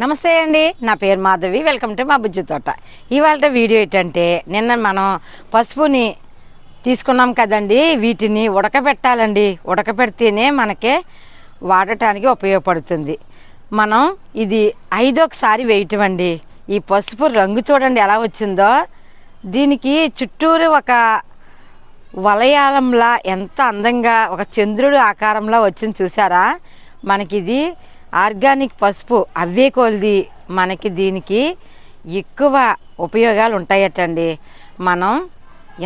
నమస్తే అండి నా పేరు మాధవి వెల్కమ్ టు మా బుజ్జి తోట. ఇవాళ వీడియో ఏంటంటే నిన్న మనం పసుపుని తీసుకున్నాం కదండి వీటిని ఉడకబెట్టాలండి. ఉడకబెడితేనే మనకి వాడటానికి ఉపయోగపడుతుంది. మనం ఇది ఐదోకసారి వేయటం అండి ఈ పసుపు రంగు చూడండి ఎలా వచ్చిందో. దీనికి చుట్టూరు ఒక వలయాలంలా ఎంత అందంగా ఒక చంద్రుడు ఆకారంలో వచ్చింది చూసారా? మనకి ఇది ఆర్గానిక్ పసుపు అవే కొలిది మనకి దీనికి ఎక్కువ ఉపయోగాలు ఉంటాయటండి మనం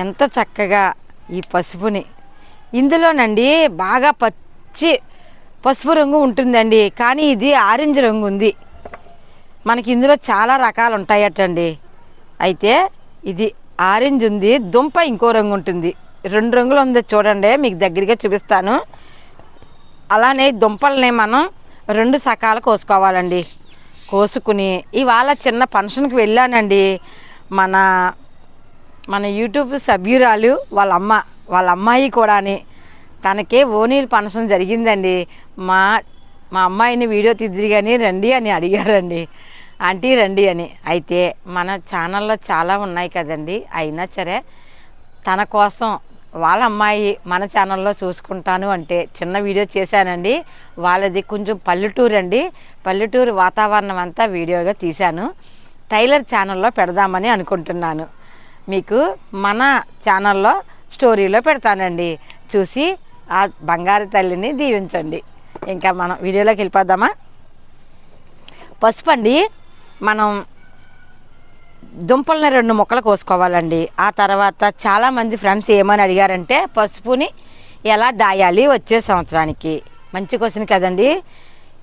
ఎంత చక్కగా ఈ పసుపుని ఇందులోనండి బాగా పచ్చి పసుపు రంగు ఉంటుందండి. కానీ ఇది ఆరెంజ్ రంగు ఉంది. మనకి ఇందులో చాలా రకాలు ఉంటాయటండి అయితే ఇది ఆరెంజ్ ఉంది దుంప ఇంకో రంగు ఉంటుంది. రెండు రంగులు ఉంది చూడండి మీకు దగ్గరగా చూపిస్తాను. అలానే దుంపల్ని మనం రెండు సకాలు కోసుకోవాలండి. కోసుకుని ఇవాళ చిన్న ఫంక్షన్కి వెళ్ళానండి. మన మన యూట్యూబ్ సభ్యురాలు వాళ్ళ అమ్మ వాళ్ళ అమ్మాయి కూడాని తనకే ఓనీలు ఫంక్షన్ జరిగిందండి. మా మా అమ్మాయిని వీడియో తిద్దిరి కానీ రండి అని అడిగారండి. ఆంటీ రండి అని. అయితే మన ఛానల్లో చాలా ఉన్నాయి కదండి. అయినా సరే తన కోసం వాళ్ళ అమ్మాయి మన ఛానల్లో చూసుకుంటాను అంటే చిన్న వీడియో చేశానండి. వాళ్ళది కొంచెం పల్లెటూరు అండి. పల్లెటూరు వాతావరణం అంతా వీడియోగా తీశాను. టైలర్ ఛానల్లో పెడదామని అనుకుంటున్నాను. మీకు మన ఛానల్లో స్టోరీలో పెడతానండి. చూసి ఆ బంగారు తల్లిని దీవించండి. ఇంకా మనం వీడియోలోకి వెళ్ళిపోదామా? పసుపు అండి మనం దుంపలని రెండు ముక్కలు కోసుకోవాలండి. ఆ తర్వాత చాలామంది ఫ్రెండ్స్ ఏమని అడిగారంటే పసుపుని ఎలా దాయాలి వచ్చే సంవత్సరానికి? మంచి క్వశ్చన్ కదండి.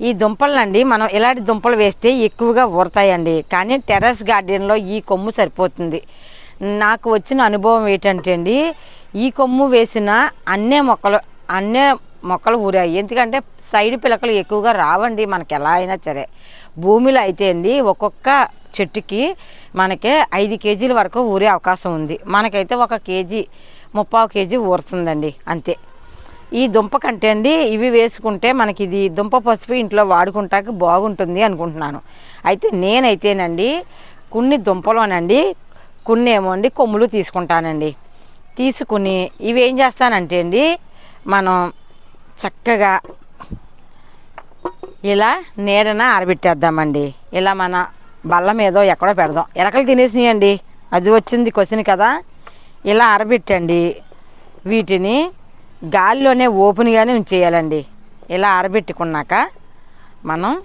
ఈ దుంపలండి మనం ఇలాంటి దుంపలు వేస్తే ఎక్కువగా ఊరతాయండి. కానీ టెర్రస్ గార్డెన్లో ఈ కొమ్ము సరిపోతుంది. నాకు వచ్చిన అనుభవం ఏంటంటే అండి ఈ కొమ్ము వేసిన అన్నే మొక్కలు అన్నే మొక్కలు ఊరాయి. ఎందుకంటే సైడ్ పిలకలు ఎక్కువగా రావండి మనకి ఎలా అయినా సరే. భూమిలో అయితే అండి ఒక్కొక్క చెట్టుకి మనకి ఐదు కేజీల వరకు ఊరే అవకాశం ఉంది. మనకైతే ఒక కేజీ ముప్పావు కేజీ ఊరుతుందండి అంతే. ఈ దుంప కంటే అండి ఇవి వేసుకుంటే మనకి ఇది దుంప పసుపు ఇంట్లో వాడుకుంటాక బాగుంటుంది అనుకుంటున్నాను. అయితే నేనైతేనండి కొన్ని దుంపలోనండి కొన్ని ఏమో అండి కొమ్ములు తీసుకుంటానండి. తీసుకుని ఇవి ఏం చేస్తానంటే అండి మనం చక్కగా ఇలా నీడన ఆరబెట్టేద్దామండి. ఇలా మన బల్ల మీదో ఎక్కడో పెడదాం. ఎలకలు తినేసినాయండి. అది వచ్చింది క్వశ్చన్ కదా. ఇలా ఆరబెట్టండి. వీటిని గాలిలోనే ఓపెన్గానే ఉంచేయాలండి. ఇలా ఆరబెట్టుకున్నాక మనం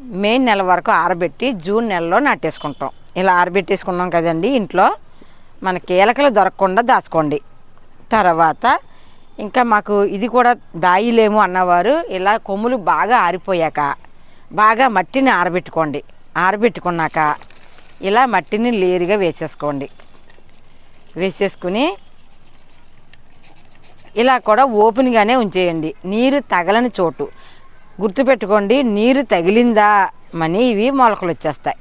మే నెల వరకు ఆరబెట్టి జూన్ నెలలో నాటేసుకుంటాం. ఇలా ఆరబెట్టేసుకున్నాం కదండి ఇంట్లో. మన కీలకలు దొరకకుండా దాచుకోండి. తర్వాత ఇంకా మాకు ఇది కూడా దాయిలేము అన్నవారు ఇలా కొమ్ములు బాగా ఆరిపోయాక బాగా మట్టిని ఆరబెట్టుకోండి. ఆరబెట్టుకున్నాక ఇలా మట్టిని లేరుగా వేసేసుకోండి. వేసేసుకుని ఇలా కూడా ఓపెన్గానే ఉంచేయండి. నీరు తగలని చోటు. గుర్తుపెట్టుకోండి నీరు తగిలిందా మని ఇవి మొలకలు వచ్చేస్తాయి.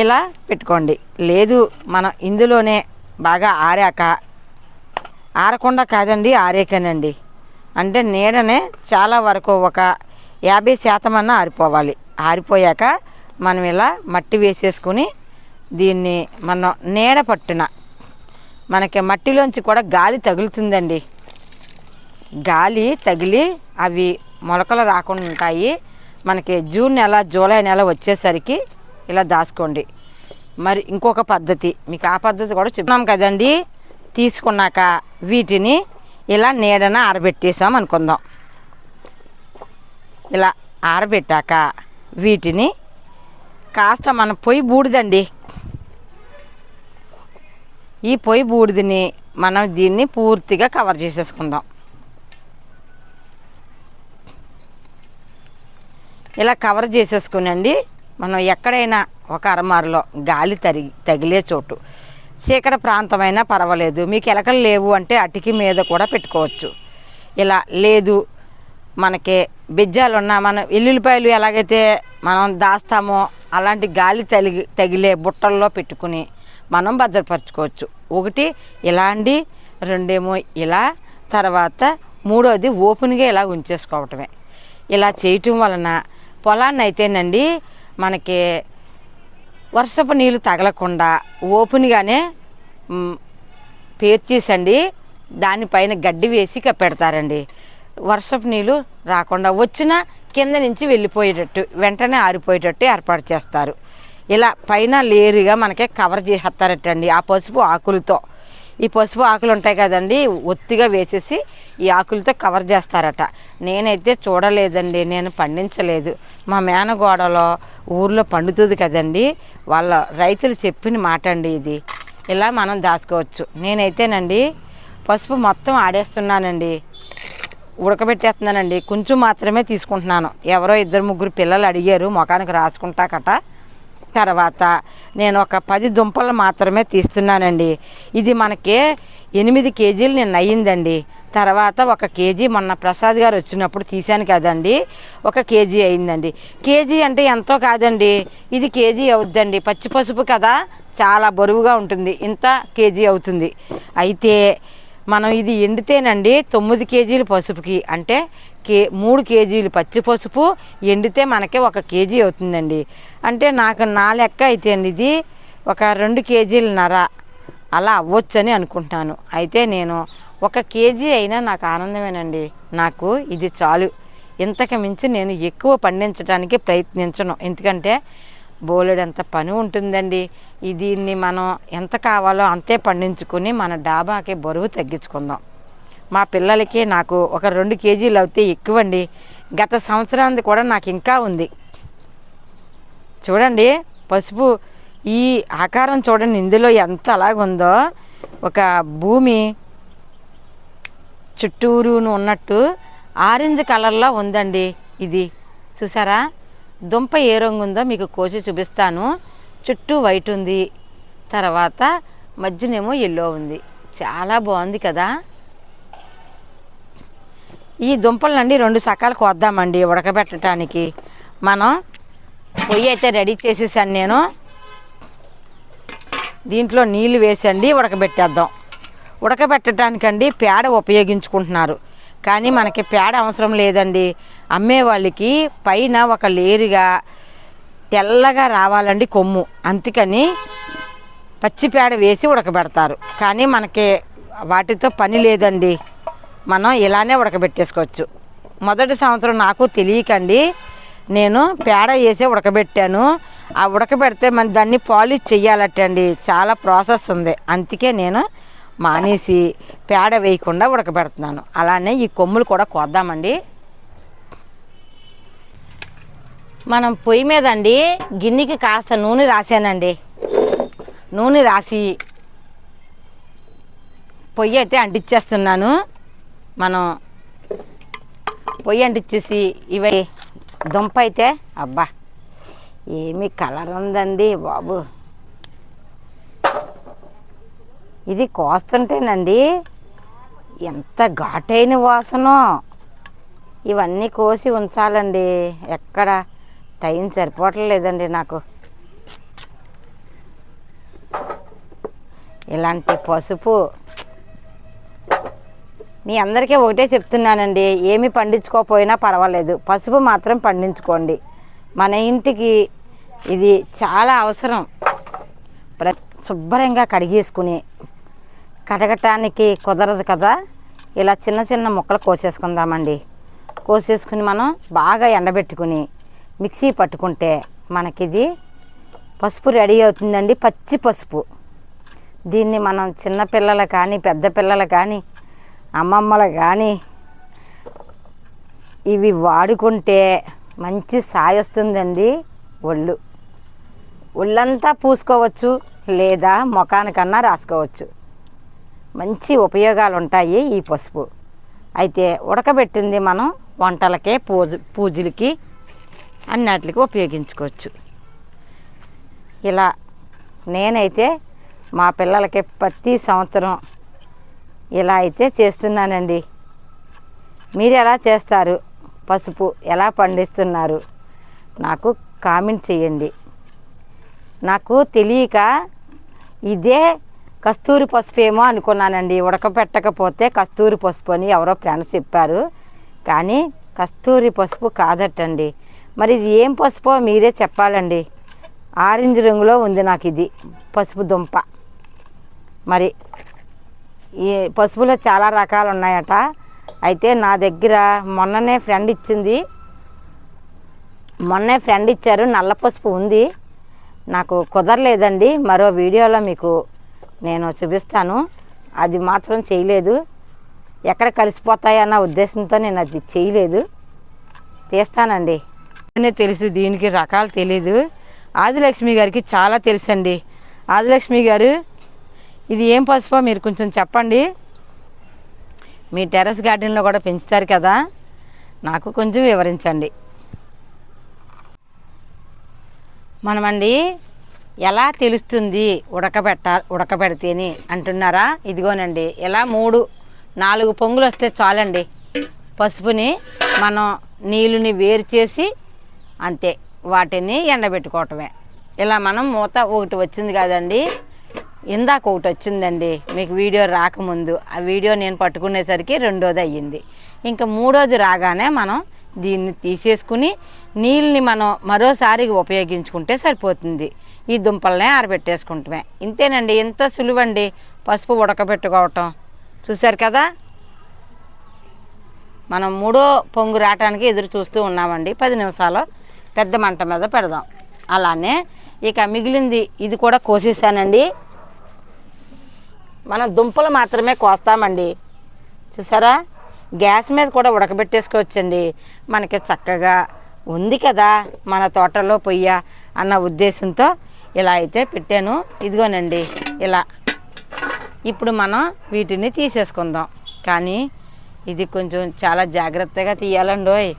ఇలా పెట్టుకోండి. లేదు మనం ఇందులోనే బాగా ఆరాక ఆరకుండా కాదండి ఆరేకనండి. అంటే నీడనే చాలా వరకు ఒక యాభై శాతం అన్న ఆరిపోవాలి. ఆరిపోయాక మనం ఇలా మట్టి వేసేసుకుని దీన్ని మనం నీడ పట్టున మనకి మట్టిలోంచి కూడా గాలి తగులుతుందండి. గాలి తగిలి అవి మొలకలు రాకుండా ఉంటాయి. మనకి జూన్ నెల జూలై నెల వచ్చేసరికి ఇలా దాచుకోండి. మరి ఇంకొక పద్ధతి మీకు ఆ పద్ధతి కూడా చెప్తున్నాం కదండి. తీసుకున్నాక వీటిని ఇలా నీడన ఆరబెట్టేసాం అనుకుందాం. ఇలా ఆరబెట్టాక వీటిని కాస్త మన పొయ్యి బూడిదండి. ఈ పొయ్యి బూడిదని మనం దీన్ని పూర్తిగా కవర్ చేసేసుకుందాం. ఇలా కవర్ చేసేసుకునండి. మనం ఎక్కడైనా ఒక అరమారులో గాలి తరిగి తగిలే చోటు. చీకటి ప్రాంతమైనా పర్వాలేదు. మీకు ఎలకలు లేవు అంటే అటికి మీద కూడా పెట్టుకోవచ్చు. ఇలా లేదు మనకి బిజ్జాలు ఉన్న మనం ఎల్లుల్లిపాయలు ఎలాగైతే మనం దాస్తామో అలాంటి గాలి తగిలి తగిలే బుట్టల్లో పెట్టుకుని మనం భద్రపరచుకోవచ్చు. ఒకటి ఇలాంటి రెండేమో ఇలా తర్వాత మూడోది ఓపెన్గా ఇలా ఉంచేసుకోవటమే. ఇలా చేయటం వలన పొలాన్ని అయితేనండి మనకి వర్షపు నీళ్ళు తగలకుండా ఓపెన్గానే పేర్చేసండి దానిపైన గడ్డి వేసి పెడతారండి వర్షపు నీళ్ళు రాకుండా వచ్చిన కింద నుంచి వెళ్ళిపోయేటట్టు వెంటనే ఆరిపోయేటట్టు ఏర్పాటు చేస్తారు. ఇలా పైన లేరుగా మనకి కవర్ చేసేస్తారటండి ఆ పసుపు ఆకులతో. ఈ పసుపు ఆకులు ఉంటాయి కదండి ఒత్తిగా వేసేసి ఈ ఆకులతో కవర్ చేస్తారట. నేనైతే చూడలేదండి నేను పండించలేదు. మా మేనగోడలో ఊర్లో పండుతుంది కదండి వాళ్ళ రైతులు చెప్పిన మాట అండి ఇది. ఇలా మనం దాచుకోవచ్చు. నేనైతేనండి పసుపు మొత్తం ఆడేస్తున్నానండి. ఉడకబెట్టేస్తున్నానండి కొంచెం మాత్రమే తీసుకుంటున్నాను. ఎవరో ఇద్దరు ముగ్గురు పిల్లలు అడిగారు ముఖానికి రాసుకుంటాకట. తర్వాత నేను ఒక పది దుంపలు మాత్రమే తీస్తున్నానండి. ఇది మనకి ఎనిమిది కేజీలు నిన్న అయ్యిందండి. తర్వాత ఒక కేజీ మొన్న ప్రసాద్ గారు వచ్చినప్పుడు తీశాను కదండి. ఒక కేజీ అయిందండి కేజీ అంటే ఎంతో కాదండి. ఇది కేజీ అవుద్దండి. పచ్చి పసుపు కదా చాలా బరువుగా ఉంటుంది. ఇంత కేజీ అవుతుంది. అయితే మనం ఇది ఎండితేనండి తొమ్మిది కేజీలు పసుపుకి. అంటే కే మూడు కేజీలు పచ్చి పసుపు ఎండితే మనకి ఒక కేజీ అవుతుందండి. అంటే నాకు నా లెక్క అయితే అండి ఇది ఒక రెండు కేజీల నర అలా అవ్వచ్చని అనుకుంటున్నాను అయితే నేను ఒక కేజీ అయినా నాకు ఆనందమేనండి. నాకు ఇది చాలు. ఇంతకు మించి నేను ఎక్కువ పండించడానికి ప్రయత్నించను. ఎందుకంటే బోలెడంత పని ఉంటుందండి. దీన్ని మనం ఎంత కావాలో అంతే పండించుకుని మన డాబాకి బరువు తగ్గించుకుందాం. మా పిల్లలకి నాకు ఒక రెండు కేజీలు అవుతే ఎక్కువండి. గత సంవత్సరానికి కూడా నాకు ఇంకా ఉంది. చూడండి పసుపు ఈ ఆకారం చూడండి ఇందులో ఎంత అలాగుందో. ఒక భూమి చుట్టూరును ఉన్నట్టు ఆరెంజ్ కలర్లో ఉందండి ఇది. చూసారా? దుంప ఏ రంగు ఉందో మీకు కోసి చూపిస్తాను. చుట్టూ వైట్ ఉంది. తర్వాత మధ్యనేమో ఎల్లో ఉంది. చాలా బాగుంది కదా. ఈ దుంపలనండి రెండు సకాలు కోద్దామండి ఉడకబెట్టడానికి. మనం పొయ్యి అయితే రెడీ చేసేసాను నేను. దీంట్లో నీళ్ళు వేసండి ఉడకబెట్టేద్దాం. ఉడకబెట్టడానికండి పేడ ఉపయోగించుకుంటున్నారు. కానీ మనకి పేడ అవసరం లేదండి. అమ్మే వాళ్ళకి పైన ఒక లేరుగా తెల్లగా రావాలండి కొమ్ము. అందుకని పచ్చి పేడ వేసి ఉడకబెడతారు. కానీ మనకి వాటితో పని లేదండి. మనం ఇలానే ఉడకబెట్టేసుకోవచ్చు. మొదటి సంవత్సరం నాకు తెలియకండి. నేను పేడ వేసి ఉడకబెట్టాను. ఆ ఉడకబెడితే మన దాన్ని పాలిష్ చెయ్యాలటండి. చాలా ప్రాసెస్ ఉంది. అందుకే నేను మానేసి పేడ వేయకుండా ఉడకబెడుతున్నాను. అలానే ఈ కొమ్ములు కూడా కోద్దామండి. మనం పొయ్యి మీద అండి గిన్నెకి కాస్త నూనె రాసానండి నూనె రాసి పొయ్యి అయితే అంటించేస్తున్నాను మనం పొయ్యి అంటించేసి ఇవి దుంప అయితే అబ్బా ఏమి కలర్ ఉందండి బాబు. ఇది కోస్తుంటేనండి. ఎంత ఘాటైన వాసనో. ఇవన్నీ కోసి ఉంచాలండి. ఎక్కడ టైం సరిపోవట్లేదండి నాకు. ఇలాంటి పసుపు. మీ అందరికీ ఒకటే చెప్తున్నానండి. ఏమి పండించుకోకపోయినా పర్వాలేదు. పసుపు మాత్రం పండించుకోండి. మన ఇంటికి ఇది చాలా అవసరం. ప్ర శుభ్రంగా కడిగేసుకుని కడగటానికి కుదరదు కదా. ఇలా చిన్న చిన్న ముక్కలు కోసేసుకుందామండి. కోసేసుకుని మనం బాగా ఎండబెట్టుకుని మిక్సీ పట్టుకుంటే మనకిది పసుపు రెడీ అవుతుందండి పచ్చి పసుపు. దీన్ని మనం చిన్నపిల్లలు కానీ పెద్ద పిల్లలు కానీ అమ్మమ్మలు కానీ ఇవి వాడుకుంటే మంచి సాయి వస్తుందండి ఒళ్ళు. ఒళ్ళంతా పూసుకోవచ్చు లేదా ముఖానికన్నా రాసుకోవచ్చు. మంచి ఉపయోగాలు ఉంటాయి ఈ పసుపు. అయితే ఉడకబెట్టింది మనం వంటలకే పూజ పూజలకి అన్నిటికి ఉపయోగించుకోవచ్చు. ఇలా నేనైతే మా పిల్లలకి ప్రతి సంవత్సరం ఇలా అయితే చేస్తున్నానండి. మీరు ఎలా చేస్తారు? పసుపు ఎలా పండిస్తున్నారు? నాకు కామెంట్ చేయండి. నాకు తెలియక ఇదే కస్తూరి పసుపు ఏమో అనుకున్నానండి. ఉడకపెట్టకపోతే కస్తూరి పసుపు అని ఎవరో ఫ్రెండ్స్ చెప్పారు. కానీ కస్తూరి పసుపు కాదటండి. మరి ఇది ఏం పసుపో మీరే చెప్పాలండి. ఆరెంజ్ రంగులో ఉంది నాకు ఇది పసుపు దుంప. మరి ఈ పసుపులో చాలా రకాలు ఉన్నాయట. అయితే నా దగ్గర మొన్ననే ఫ్రెండ్ ఇచ్చింది. మొన్నే ఫ్రెండ్ ఇచ్చారు. నల్ల పసుపు ఉంది. నాకు కుదరలేదండి. మరో వీడియోలో మీకు నేను చూపిస్తాను. అది మాత్రం చేయలేదు. ఎక్కడ కలిసిపోతాయన్న ఉద్దేశంతో నేను అది చేయలేదు. తీస్తానండి. తెలుసు దీనికి రకాలు తెలీదు. ఆదిలక్ష్మి గారికి చాలా తెలుసండి. ఆదిలక్ష్మి గారు ఇది ఏం పసుపో మీరు కొంచెం చెప్పండి. మీ టెర్రస్ గార్డెన్లో కూడా పెంచుతారు కదా. నాకు కొంచెం వివరించండి. మనమండి ఎలా తెలుస్తుంది ఉడకబెట్ట ఉడకబెడితేని అంటున్నారా? ఇదిగోనండి ఇలా మూడు నాలుగు పొంగులు వస్తే చాలండి. పసుపుని మనం నీళ్ళని వేరు చేసి అంతే వాటిని ఎండబెట్టుకోవటమే. ఇలా మనం మూత ఒకటి వచ్చింది కాదండి. ఇందాక ఒకటి వచ్చిందండి మీకు వీడియో రాకముందు. ఆ వీడియో నేను పట్టుకునేసరికి రెండోది అయ్యింది. ఇంకా మూడోది రాగానే మనం దీన్ని తీసేసుకుని నీళ్ళని మనం మరోసారి ఉపయోగించుకుంటే సరిపోతుంది. ఈ దుంపలనే ఆరబెట్టేసుకుంటమే. ఇంతేనండి ఎంత సులువండి పసుపు ఉడకబెట్టుకోవటం. చూశారు కదా? మనం మూడో పొంగు రావటానికి ఎదురు చూస్తూ ఉన్నామండి. పది నిమిషాలు పెద్ద మంట మీద పెడదాం. అలానే ఇక మిగిలింది ఇది కూడా కోసేసానండి. మనం దుంపలు మాత్రమే కోస్తామండి. చూసారా? గ్యాస్ మీద కూడా ఉడకబెట్టేసుకోవచ్చండి. మనకి చక్కగా ఉంది కదా మన తోటలో పొయ్య అన్న ఉద్దేశంతో ఇలా అయితే పెట్టాను. ఇదిగోనండి ఇలా. ఇప్పుడు మనం వీటిని తీసేసుకుందాం. కానీ ఇది కొంచెం చాలా జాగ్రత్తగా తీయాలండోయ్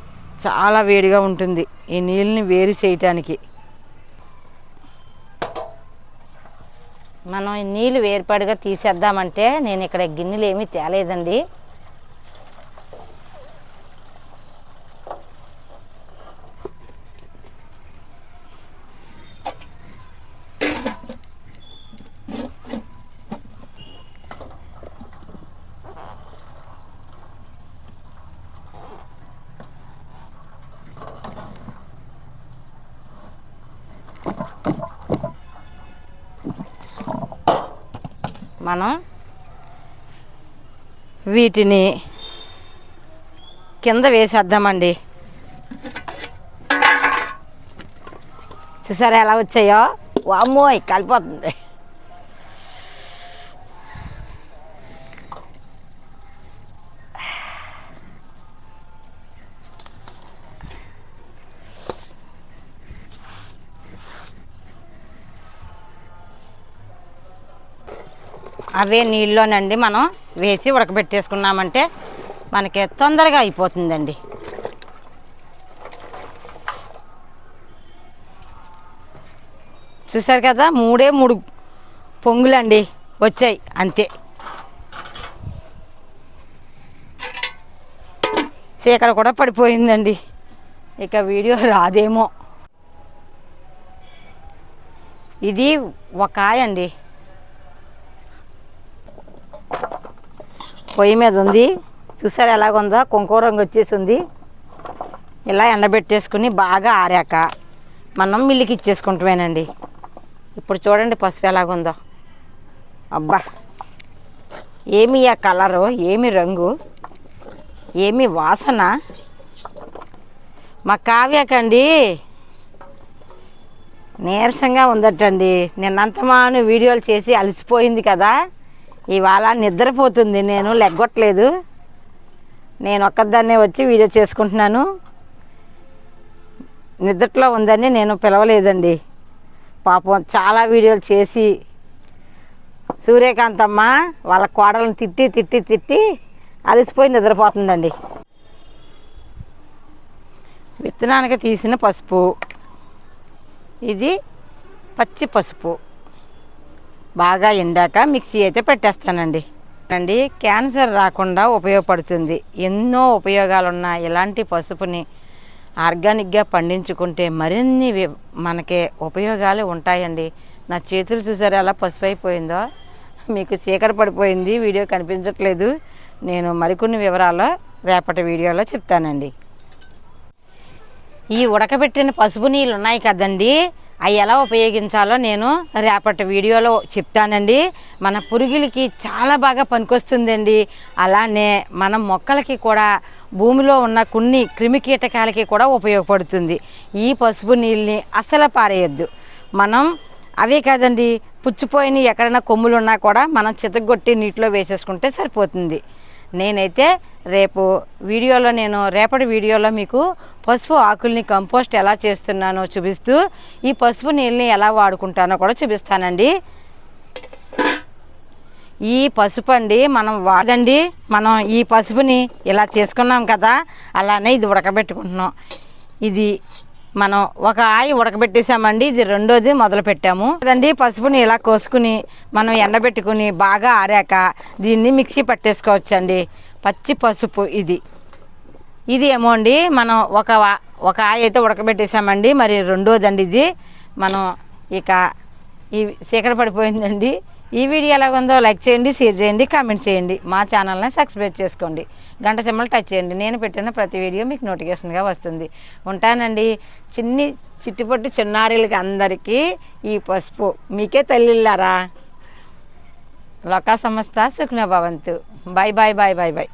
చాలా వేడిగా ఉంటుంది ఈ నీళ్ళని వేరు చేయటానికి. మనం ఈ నీళ్ళు వేరుపాటుగా తీసేద్దామంటే నేను ఇక్కడ గిన్నెలు ఏమీ తేలేదండి. మనం వీటిని కింద వేసేద్దామండి. చూసారా ఎలా వచ్చాయో? అమ్మోయ్ కలిపోతుంది. అవే నీళ్ళలోనండి మనం వేసి ఉడకబెట్టేసుకున్నామంటే మనకి తొందరగా అయిపోతుందండి. చూసారు కదా మూడే మూడు పొంగులండి వచ్చాయి అంతే. చీకడ కూడా పడిపోయిందండి. ఇక వీడియో రాదేమో. ఇది ఒక కాయ అండి. పొయ్యి మీద ఉంది. చూసారు ఎలాగుందో? కుంకుమ రంగు వచ్చేసి ఉంది ఇలా ఎండబెట్టేసుకుని బాగా ఆరాక మనం మిల్లికి ఇచ్చేసుకుంటామేనండి ఇప్పుడు చూడండి పసుపు ఎలాగుందో. అబ్బా! ఏమి ఆ కలరు? ఏమి రంగు? ఏమి వాసన? మా కావ్యకండి నీరసంగా ఉందటండి. నిన్నంతమాను వీడియోలు చేసి అలసిపోయింది కదా. ఇవాళ నిద్రపోతుంది నేను లెగ్గొట్టలేదు. నేను ఒక్కదాన్నే వచ్చి వీడియో చేసుకుంటున్నాను. నిద్రలో ఉందని నేను పిలవలేదండి. పాపం చాలా వీడియోలు చేసి సూర్యకాంతమ్మ వాళ్ళ కోడలను తిట్టి తిట్టి తిట్టి అలసిపోయి నిద్రపోతుందండి. విత్తనానికి తీసిన పసుపు. ఇది పచ్చి పసుపు. బాగా ఎండాక మిక్సీ అయితే పెట్టేస్తానండి. అండి క్యాన్సర్ రాకుండా ఉపయోగపడుతుంది. ఎన్నో ఉపయోగాలు ఉన్న ఇలాంటి పసుపుని ఆర్గానిక్గా పండించుకుంటే మరిన్ని వి- మనకి ఉపయోగాలు ఉంటాయండి. నా చేతులు చూసారు ఎలా పసుపు అయిపోయిందో? మీకు చీకటి పడిపోయింది వీడియో కనిపించట్లేదు. నేను మరికొన్ని వివరాలు రేపటి వీడియోలో చెప్తానండి. ఈ ఉడకబెట్టిన పసుపు నీళ్ళు ఉన్నాయి కదండీ? అవి ఎలా ఉపయోగించాలో నేను రేపటి వీడియోలో చెప్తానండి. మన పురుగులకి చాలా బాగా పనికొస్తుందండి. అలానే మన మొక్కలకి కూడా భూమిలో ఉన్న కొన్ని క్రిమి కీటకాలకి కూడా ఉపయోగపడుతుంది. ఈ పసుపు నీళ్ళని అసలు పారేయద్దు. మనం అవే కాదండి పుచ్చిపోయిన ఎక్కడైనా కొమ్ములు ఉన్నా కూడా మనం చితగొట్టి నీటిలో వేసేసుకుంటే సరిపోతుంది. నేనైతే రేపు వీడియోలో నేను రేపటి వీడియోలో మీకు పసుపు ఆకుల్ని కంపోస్ట్ ఎలా చేస్తున్నానో చూపిస్తూ ఈ పసుపు నీళ్ళని ఎలా వాడుకుంటానో కూడా చూపిస్తానండి. ఈ పసుపు అండి మనం వాడండి మనం ఈ పసుపుని ఇలా చేసుకున్నాం కదా అలానే ఇది ఉడకబెట్టుకుంటున్నాం. ఇది మనం ఒక ఆయి ఉడకబెట్టేసామండి. ఇది రెండోది మొదలు పెట్టాము అదండి పసుపుని ఇలా కోసుకుని మనం ఎండబెట్టుకుని బాగా ఆరాక దీన్ని మిక్సీ పట్టేసుకోవచ్చండి. పచ్చి పసుపు ఇది. ఇది ఏమో అండి మనం ఒక ఒక ఆయ అయితే ఉడకబెట్టేసామండి. మరి రెండోదండి ఇది. మనం ఇక ఈ చీకటి పడిపోయిందండి. ఈ వీడియో ఎలా ఉందో లైక్ చేయండి షేర్ చేయండి కామెంట్ చేయండి. మా ఛానల్ని సబ్స్క్రైబ్ చేసుకోండి. గంట సింబల్ టచ్ చేయండి. నేను పెట్టిన ప్రతి వీడియో మీకు నోటిఫికేషన్గా వస్తుంది. ఉంటానండి. చిన్ని చిట్టుపొట్టు చిన్నారీలకి అందరికీ ఈ పసుపు. మీకే తల్లిల్లారా? లొకా సంస్థ సుఖ్నభవంతు bye bye bye bye bye